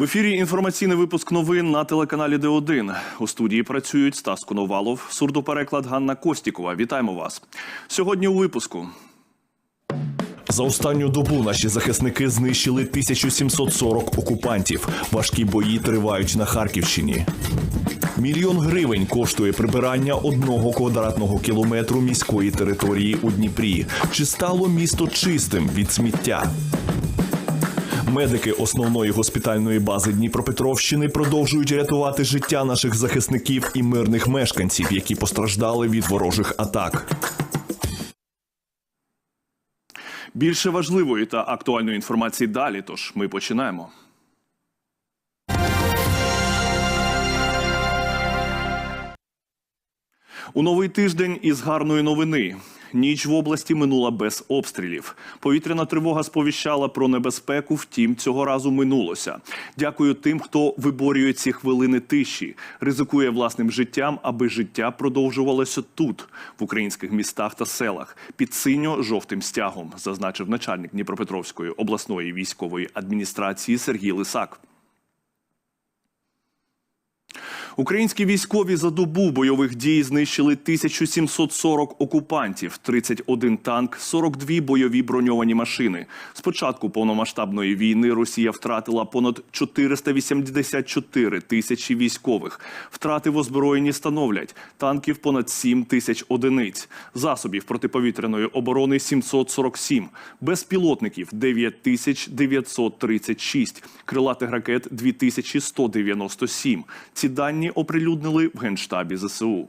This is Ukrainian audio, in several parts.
В ефірі інформаційний випуск новин на телеканалі Д1. У студії працюють Стас Коновалов, сурдопереклад Ганна Костікова. Вітаємо вас. Сьогодні у випуску. За останню добу наші захисники знищили 1740 окупантів. Важкі бої тривають на Харківщині. Мільйон гривень коштує прибирання одного квадратного кілометру міської території у Дніпрі. Чи стало місто чистим від сміття? Медики основної госпітальної бази Дніпропетровщини продовжують рятувати життя наших захисників і мирних мешканців, які постраждали від ворожих атак. Більше важливої та актуальної інформації далі. Тож ми починаємо. У новий тиждень із гарної новини. Ніч в області минула без обстрілів. Повітряна тривога сповіщала про небезпеку. Втім, цього разу минулося. Дякую тим, хто виборює ці хвилини тиші, ризикує власним життям, аби життя продовжувалося тут, в українських містах та селах, під синьо-жовтим стягом, зазначив начальник Дніпропетровської обласної військової адміністрації Сергій Лисак. Українські військові за добу бойових дій знищили 1740 окупантів, 31 танк, 42 бойові броньовані машини. З початку повномасштабної війни Росія втратила понад 484 тисячі військових. Втрати в озброєнні становлять танків понад 7 тисяч одиниць, засобів протиповітряної оборони 747, безпілотників 9936, крилатих ракет 2197. Ці дані оприлюднили в генштабі ЗСУ.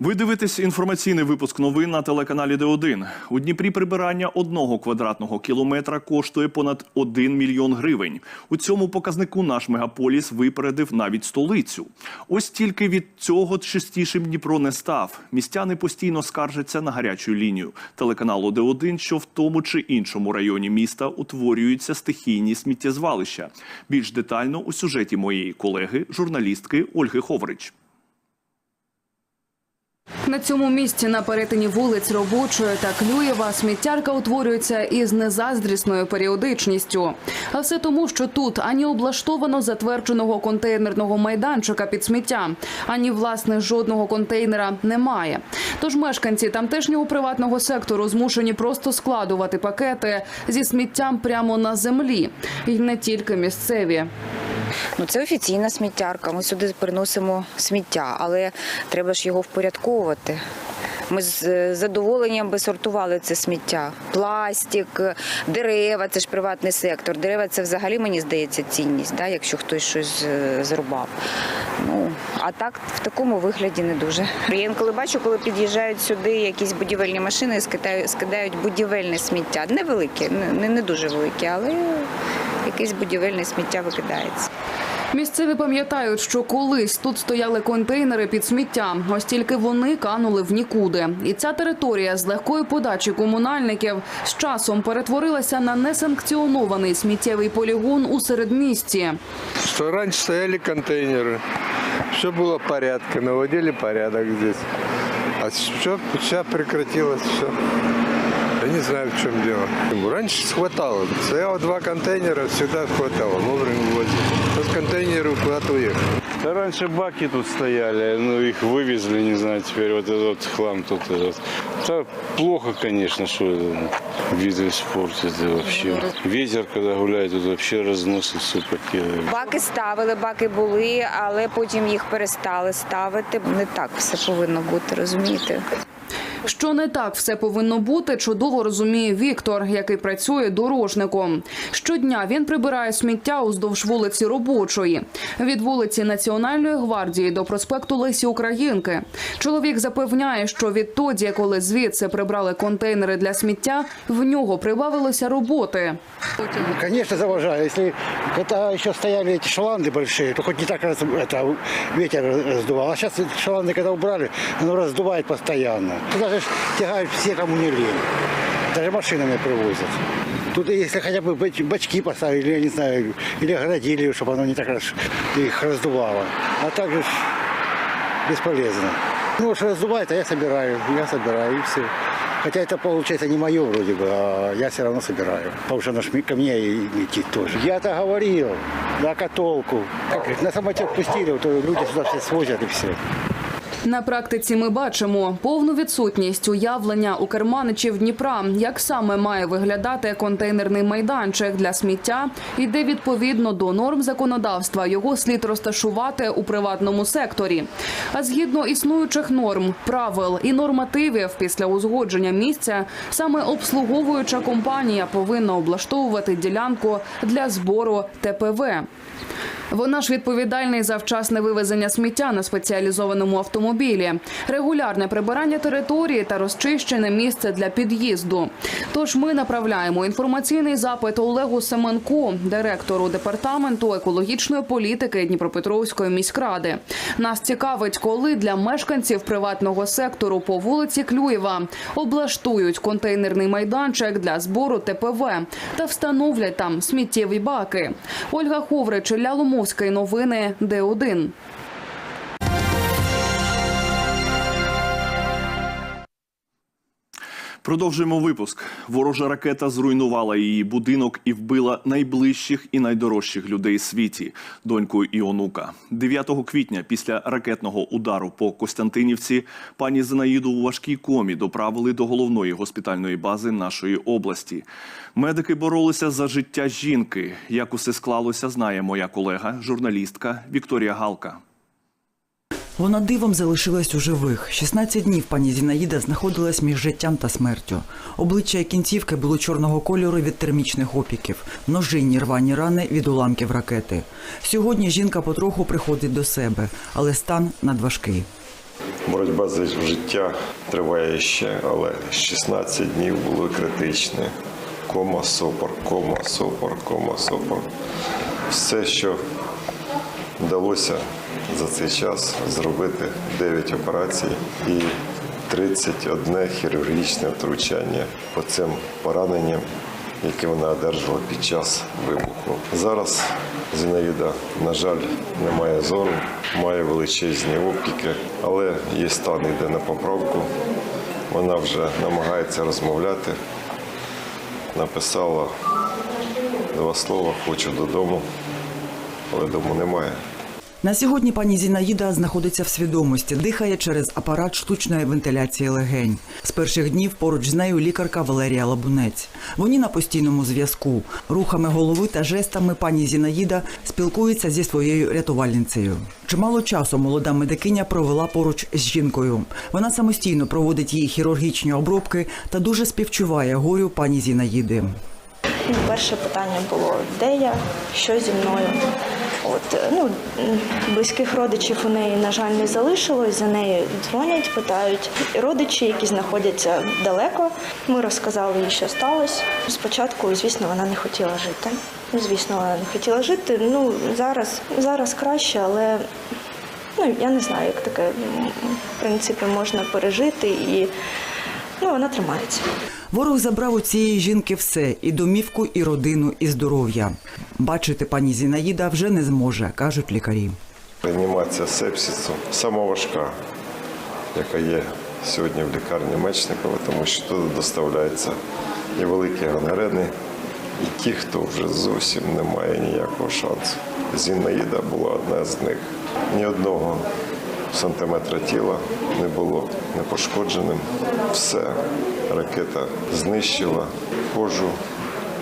Ви дивитесь інформаційний випуск новин на телеканалі Д1. У Дніпрі прибирання одного квадратного кілометра коштує понад 1 мільйон гривень. У цьому показнику наш мегаполіс випередив навіть столицю. Ось тільки від цього чистішим Дніпро не став. Містяни постійно скаржаться на гарячу лінію телеканалу Д1, що в тому чи іншому районі міста утворюються стихійні сміттєзвалища. Більш детально у сюжеті моєї колеги, журналістки Ольги Ховрич. На цьому місці на перетині вулиць Робочої та Клюєва сміттярка утворюється із незаздрісною періодичністю. А все тому, що тут ані облаштовано затвердженого контейнерного майданчика під сміття, ані власне жодного контейнера немає. Тож мешканці тамтешнього приватного сектору змушені просто складувати пакети зі сміттям прямо на землі, і не тільки місцеві. Ну, це офіційна сміттярка. Ми сюди приносимо сміття, але треба ж його впорядковувати. Ми з е, задоволенням би сортували це сміття. Пластик, дерева це ж приватний сектор. Дерева це взагалі мені здається цінність, да, якщо хтось щось е, зрубав. Ну а так в такому вигляді не дуже. Я інколи бачу, коли під'їжджають сюди якісь будівельні машини і скидають, будівельне сміття. Невелике, не, не, не дуже велике, але якесь будівельне сміття викидається. Місцеві пам'ятають, що колись тут стояли контейнери під сміття, ось тільки вони канули в нікуди. І ця територія з легкої подачі комунальників з часом перетворилася на несанкціонований сміттєвий полігон у середмісті. Что раньше стояли контейнеры, все было в порядке, наводили порядок здесь. А все, сейчас прекратилось все. Я не знаю, в чем дело. Раньше хватало. Стояло два контейнера, всегда хватало. Вовремя возили. Сейчас контейнеры куда-то уехали. Да раньше баки тут стояли, ну их вывезли, не знаю, теперь вот этот вот хлам тут. Этот. Да, плохо, конечно, что это, вид испортит вообще. Ветер, когда гуляет, тут вообще разносит все покидает. Баки ставили, баки були, але потім їх перестали ставити. Не так все повинно бути, розумієте? Що не так все повинно бути, чудово розуміє Віктор, який працює дорожником. Щодня він прибирає сміття уздовж вулиці Робочої від вулиці Національної гвардії до проспекту Лесі Українки. Чоловік запевняє, що відтоді, коли звідси прибрали контейнери для сміття, в нього прибавилося роботи. Конечно, завожаю. Если когда еще стояли эти шаланды большие, то хоть не так раз, это, ветер раздувал. А сейчас шаланды, когда убрали, оно раздувает постоянно. Туда же ж тягают все, кому не лень. Даже машинами привозят. Тут если хотя бы бач- бачки поставили, я не знаю, или оградили, чтобы оно не так раз их раздувало. А так же ж бесполезно. Ну, уж раздувает, а я собираю, я собираю, и все. Хотя это получается не мое вроде бы, а я все равно собираю. Потому что оно ж ко мне и идти тоже. Я-то говорил, да, котолку. Как на самотек пустили, то люди сюда все свозят и все. На практиці ми бачимо повну відсутність уявлення у керманичів Дніпра, як саме має виглядати контейнерний майданчик для сміття і де відповідно до норм законодавства його слід розташувати у приватному секторі. А згідно існуючих норм, правил і нормативів після узгодження місця, саме обслуговуюча компанія повинна облаштовувати ділянку для збору ТПВ. Вона ж відповідальний за вчасне вивезення сміття на спеціалізованому автомобілі, регулярне прибирання території та розчищене місце для під'їзду. Тож ми направляємо інформаційний запит Олегу Семенку, директору департаменту екологічної політики Дніпропетровської міськради. Нас цікавить, коли для мешканців приватного сектору по вулиці Клюєва облаштують контейнерний майданчик для збору ТПВ та встановлять там сміттєві баки. Ольга Ховрич, Ілля Ломовський. Новини Д1. Продовжуємо випуск. Ворожа ракета зруйнувала її будинок і вбила найближчих і найдорожчих людей світі доньку і онука. 9 квітня, після ракетного удару по Костянтинівці, пані Зинаїду у важкій комі доправили до головної госпітальної бази нашої області. Медики боролися за життя жінки. Як усе склалося, знає моя колега, журналістка Вікторія Галка. Вона дивом залишилась у живих. 16 днів пані Зінаїда знаходилась між життям та смертю. Обличчя і кінцівки було чорного кольору від термічних опіків, ножинні рвані рани від уламків ракети. Сьогодні жінка потроху приходить до себе, але стан надважкий. Боротьба за життя триває ще, але 16 днів було критичне. Кома, сопор, кома, сопор, кома, сопор. Все, що вдалося за цей час зробити 9 операцій і 31 хірургічне втручання по цим пораненням, які вона одержала під час вибуху. Зараз Зінаїда, на жаль, не має зору, має величезні опіки, але її стан йде на поправку. Вона вже намагається розмовляти. Написала два слова Хочу додому, але дому немає. На сьогодні пані Зінаїда знаходиться в свідомості, дихає через апарат штучної вентиляції легень. З перших днів поруч з нею лікарка Валерія Лабунець. Вони на постійному зв'язку. Рухами голови та жестами пані Зінаїда спілкується зі своєю рятувальницею. Чимало часу молода медикиня провела поруч з жінкою. Вона самостійно проводить її хірургічні обробки та дуже співчуває горю пані Зінаїди. Ну, Перше питання було, де я, що зі мною. От, е, ну, близьких родичів у неї, на жаль, не залишилось. За нею дзвонять, питають родичі, які знаходяться далеко. Ми розказали їй, що сталося. Спочатку, звісно, вона не хотіла жити. Ну, Звісно, вона не хотіла жити. Ну, зараз, зараз краще, але ну, я не знаю, як таке в принципі можна пережити і ну, вона тримається. Ворог забрав у цієї жінки все і домівку, і родину, і здоров'я. Бачити пані Зінаїда вже не зможе, кажуть лікарі. Реанімація сепсису сама важка, яка є сьогодні в лікарні Мечникова, тому що туди доставляються і великі гангрени, і ті, хто вже зовсім не має ніякого шансу. Зінаїда була одна з них. Ні одного сантиметра тіла не було непошкодженим. Все ракета знищила кожу,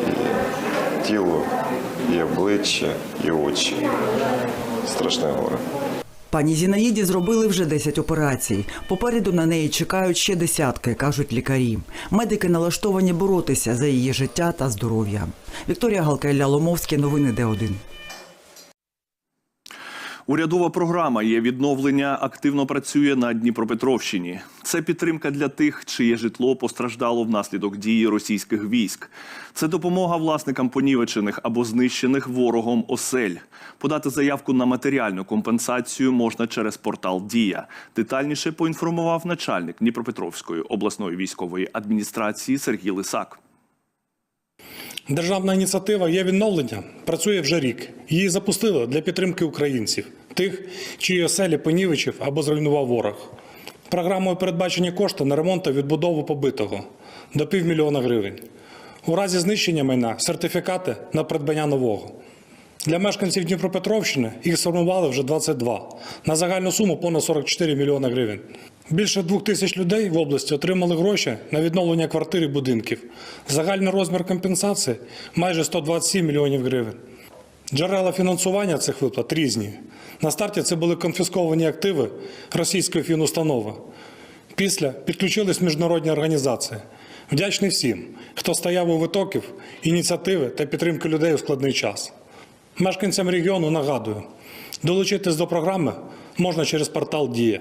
і тіло, і обличчя, і очі. Страшне горе. Пані Зінаїді зробили вже 10 операцій. Попереду на неї чекають ще десятки, кажуть лікарі. Медики налаштовані боротися за її життя та здоров'я. Вікторія Галка Ілля Ломовський. Новини Д1. Урядова програма є відновлення активно працює на Дніпропетровщині. Це підтримка для тих, чиє житло постраждало внаслідок дії російських військ. Це допомога власникам понівечених або знищених ворогом осель. Подати заявку на матеріальну компенсацію можна через портал Дія. Детальніше поінформував начальник Дніпропетровської обласної військової адміністрації Сергій Лисак. Державна ініціатива є відновлення працює вже рік. Її запустили для підтримки українців, тих, чиї оселі понівечив або зруйнував ворог. Програмою передбачені кошти на ремонт та відбудову побитого до півмільйона гривень. У разі знищення майна сертифікати на придбання нового. Для мешканців Дніпропетровщини їх сформували вже 22 на загальну суму понад 44 мільйони гривень. Більше двох тисяч людей в області отримали гроші на відновлення квартир і будинків. Загальний розмір компенсації майже 127 мільйонів гривень. Джерела фінансування цих виплат різні. На старті це були конфісковані активи російської фінустанови. Після підключились міжнародні організації. Вдячний всім, хто стояв у витоків, ініціативи та підтримки людей у складний час. Мешканцям регіону нагадую, долучитись до програми можна через портал Дія.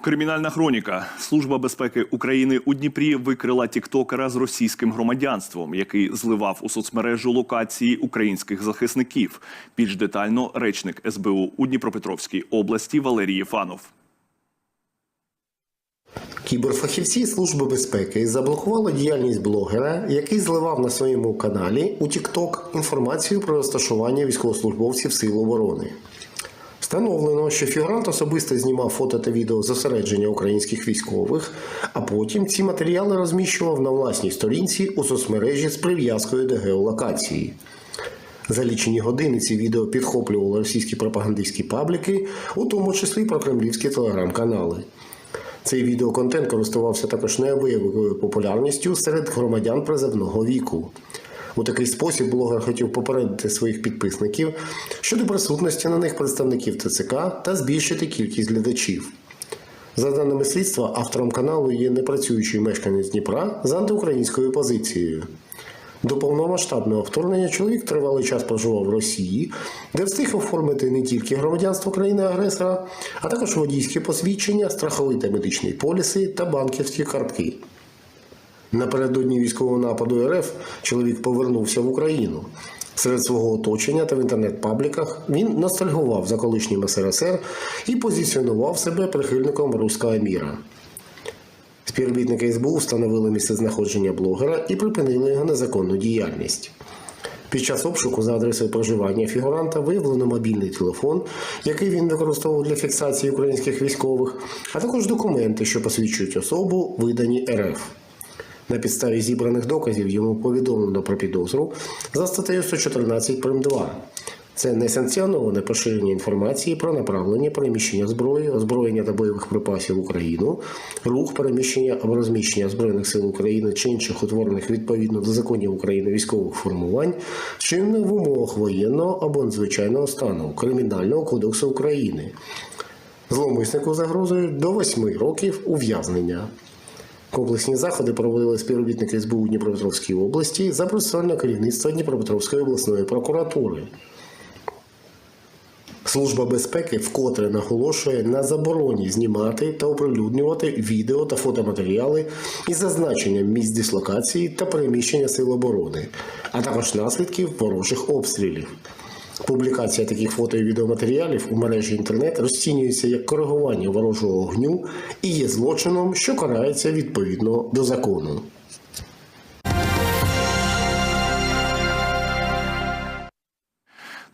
Кримінальна хроніка. Служба безпеки України у Дніпрі викрила тіктокера з російським громадянством, який зливав у соцмережу локації українських захисників. Більш детально речник СБУ у Дніпропетровській області Валерій Єфанов. Кіберфахівці Служби безпеки заблокували діяльність блогера, який зливав на своєму каналі у TikTok інформацію про розташування військовослужбовців Сил оборони. Встановлено, що фігурант особисто знімав фото та відео зосередження українських військових, а потім ці матеріали розміщував на власній сторінці у соцмережі з прив'язкою до геолокації. За лічені години ці відео підхоплювали російські пропагандистські пабліки, у тому числі про кремлівські телеграм-канали. Цей відеоконтент користувався також неабиякою популярністю серед громадян призовного віку. У такий спосіб блогер хотів попередити своїх підписників щодо присутності на них представників ТЦК та збільшити кількість глядачів. За даними слідства, автором каналу є непрацюючий мешканець Дніпра з антиукраїнською позицією. До повномасштабного вторгнення чоловік тривалий час проживав в Росії, де встиг оформити не тільки громадянство країни-агресора, а також водійські посвідчення, страховий та медичний поліси та банківські картки. Напередодні військового нападу РФ чоловік повернувся в Україну. Серед свого оточення та в інтернет-пабліках він ностальгував за колишнім СРСР і позиціонував себе прихильником руського міра. Співробітники СБУ встановили місце знаходження блогера і припинили його незаконну діяльність. Під час обшуку за адресою проживання фігуранта виявлено мобільний телефон, який він використовував для фіксації українських військових, а також документи, що посвідчують особу, видані РФ. На підставі зібраних доказів йому повідомлено про підозру за статтею 114 прим. 2. Це несанкціоноване поширення інформації про направлення переміщення зброї, озброєння та бойових припасів в Україну, рух переміщення або розміщення Збройних сил України чи інших утворених відповідно до законів України військових формувань, вчинених в умовах воєнного або надзвичайного стану Кримінального кодексу України. Зловмиснику загрожують до 8 років ув'язнення. Комплексні заходи проводили співробітники СБУ Дніпропетровській області за процесуальне керівництво Дніпропетровської обласної прокуратури. Служба безпеки вкотре наголошує на забороні знімати та оприлюднювати відео та фотоматеріали із зазначенням місць дислокації та переміщення сил оборони, а також наслідків ворожих обстрілів. Публікація таких фото і відеоматеріалів у мережі інтернет розцінюється як коригування ворожого огню і є злочином, що карається відповідно до закону.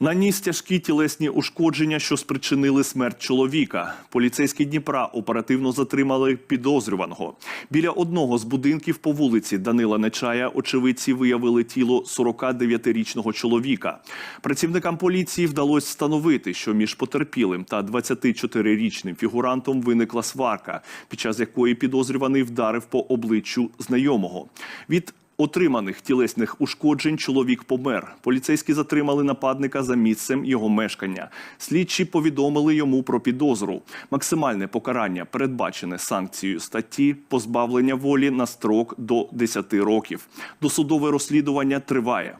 Наніс тяжкі тілесні ушкодження, що спричинили смерть чоловіка. Поліцейські Дніпра оперативно затримали підозрюваного. Біля одного з будинків по вулиці Данила Нечая очевидці виявили тіло 49-річного чоловіка. Працівникам поліції вдалося встановити, що між потерпілим та 24-річним фігурантом виникла сварка, під час якої підозрюваний вдарив по обличчю знайомого. Від Отриманих тілесних ушкоджень чоловік помер. Поліцейські затримали нападника за місцем його мешкання. Слідчі повідомили йому про підозру. Максимальне покарання передбачене санкцією статті позбавлення волі на строк до 10 років. Досудове розслідування триває.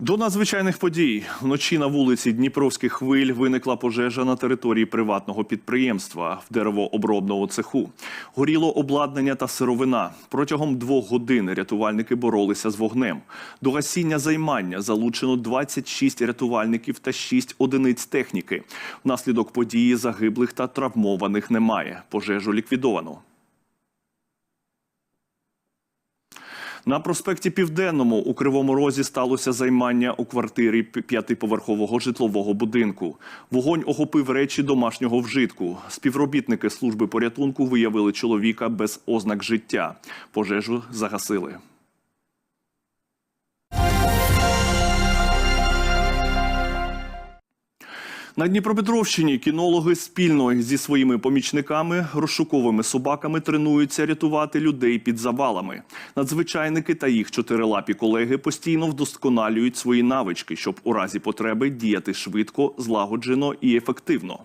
До надзвичайних подій вночі на вулиці Дніпровських хвиль виникла пожежа на території приватного підприємства в деревообробного цеху. Горіло обладнання та сировина. Протягом двох годин рятувальники боролися з вогнем. До гасіння займання залучено 26 рятувальників та 6 одиниць техніки. Внаслідок події загиблих та травмованих немає. Пожежу ліквідовано. На проспекті Південному у Кривому Розі сталося займання у квартирі п'ятиповерхового житлового будинку. Вогонь охопив речі домашнього вжитку. Співробітники служби порятунку виявили чоловіка без ознак життя. Пожежу загасили. На Дніпропетровщині кінологи спільно зі своїми помічниками, розшуковими собаками тренуються рятувати людей під завалами. Надзвичайники та їх чотирилапі колеги постійно вдосконалюють свої навички, щоб у разі потреби діяти швидко, злагоджено і ефективно.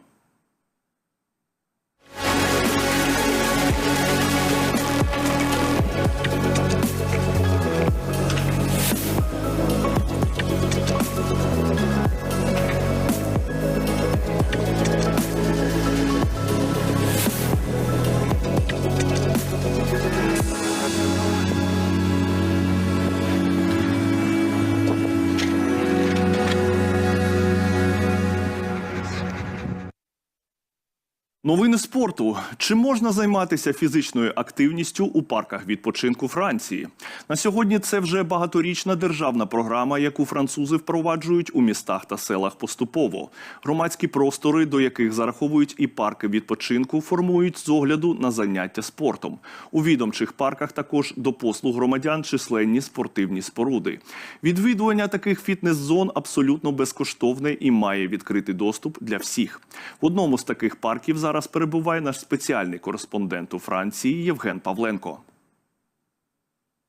Новини спорту. Чи можна займатися фізичною активністю у парках відпочинку Франції? На сьогодні це вже багаторічна державна програма, яку французи впроваджують у містах та селах поступово. Громадські простори, до яких зараховують і парки відпочинку, формують з огляду на заняття спортом. У відомчих парках також до послуг громадян численні спортивні споруди. Відвідування таких фітнес-зон абсолютно безкоштовне і має відкритий доступ для всіх. В одному з таких парків зараз перебуває наш спеціальний кореспондент у Франції Євген Павленко.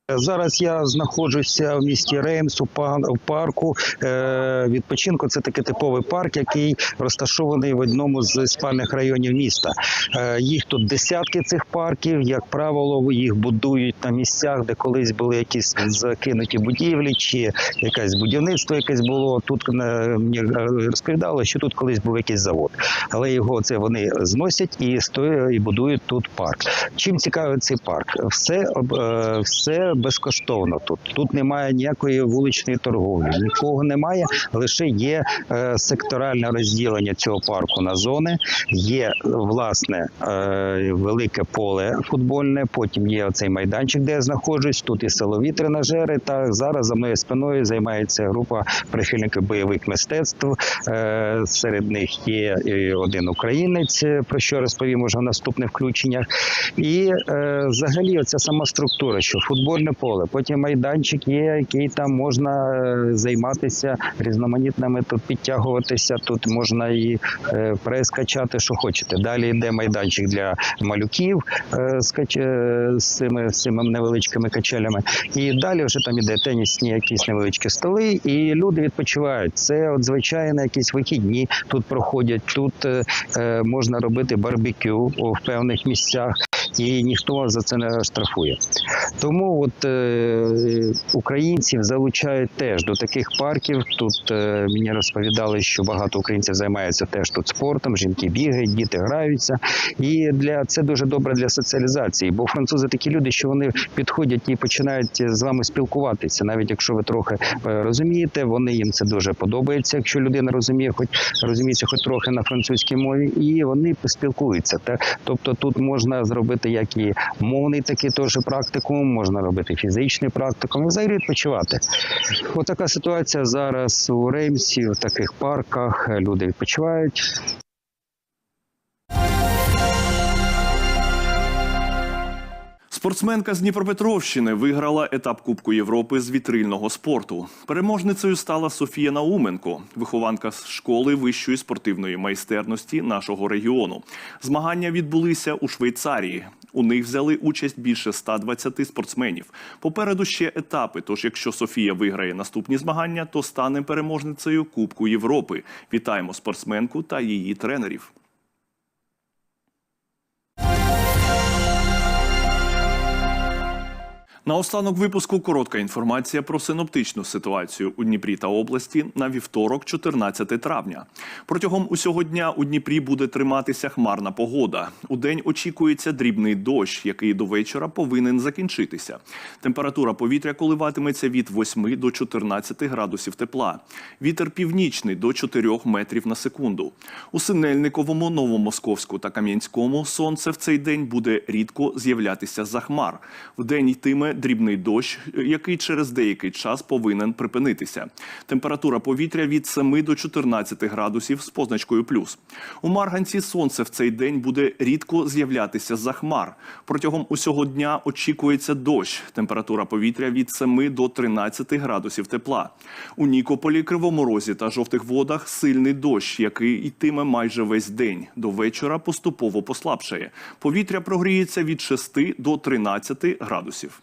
Зараз я знаходжуся в місті Реймс у па- парку е, відпочинку. Це такий типовий парк, який розташований в одному з спальних районів міста. Е, їх тут десятки цих парків. Як правило, їх будують на місцях, де колись були якісь закинуті будівлі, чи якесь будівництво якесь було. Тут е, мені розповідали, що тут колись був якийсь завод, але його це вони зносять і стоять і будують тут парк. Чим цікавий цей парк? Все, об- е, безкоштовно тут. Тут немає ніякої вуличної торговлі, нікого немає. Лише є е, секторальне розділення цього парку на зони. Є власне е, велике поле футбольне. Потім є оцей майданчик, де я знаходжусь. Тут і силові тренажери. Та зараз за мною спиною займається група прихильників бойових мистецтв. Е, серед них є один українець, про що розповім уже в наступних включеннях. І е, взагалі, оця сама структура, що футбольне поле, потім майданчик є, який там можна е, займатися різноманітними, тут підтягуватися, тут можна і е, прес качати, що хочете. Далі йде майданчик для малюків е, з, цими, з цими невеличкими качелями. І далі вже там іде тенісні якісь невеличкі столи, і люди відпочивають. Це от звичайно якісь вихідні тут проходять. Тут можна робити барбекю в певних місцях. І ніхто за це не штрафує. Тому от е, українців залучають теж до таких парків. Тут е, мені розповідали, що багато українців займаються теж тут спортом. Жінки бігають, діти граються. І для це дуже добре для соціалізації. Бо французи такі люди, що вони підходять і починають з вами спілкуватися. Навіть якщо ви трохи е, розумієте, вони їм це дуже подобається. Якщо людина розуміє, хоч розуміється, хоч трохи на французькій мові, і вони спілкуються. Та тобто тут можна зробити як і мовний такий теж практикум, можна робити фізичний практикум і взагалі відпочивати. Ось така ситуація зараз у Реймсі, в таких парках люди відпочивають. Спортсменка з Дніпропетровщини виграла етап Кубку Європи з вітрильного спорту. Переможницею стала Софія Науменко, вихованка з школи вищої спортивної майстерності нашого регіону. Змагання відбулися у Швейцарії. У них взяли участь більше 120 спортсменів. Попереду ще етапи. Тож, якщо Софія виграє наступні змагання, то стане переможницею Кубку Європи. Вітаємо спортсменку та її тренерів. На останок випуску коротка інформація про синоптичну ситуацію у Дніпрі та області на вівторок, 14 травня. Протягом усього дня у Дніпрі буде триматися хмарна погода. У день очікується дрібний дощ, який до вечора повинен закінчитися. Температура повітря коливатиметься від 8 до 14 градусів тепла. Вітер північний до 4 метрів на секунду. У Синельниковому, Новомосковську та Кам'янському сонце в цей день буде рідко з'являтися за хмар. Вдень йтиме дрібний дощ, який через деякий час повинен припинитися. Температура повітря від 7 до 14 градусів з позначкою плюс. У Марганці сонце в цей день буде рідко з'являтися за хмар. Протягом усього дня очікується дощ. Температура повітря від 7 до 13 градусів тепла. У Нікополі, Кривому Розі та жовтих водах сильний дощ, який йтиме майже весь день. До вечора поступово послабшає. Повітря прогріється від 6 до 13 градусів.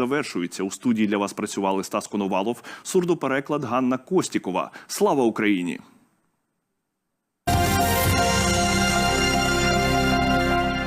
завершується. У студії для вас працювали Стас Коновалов, сурдопереклад Ганна Костікова. Слава Україні!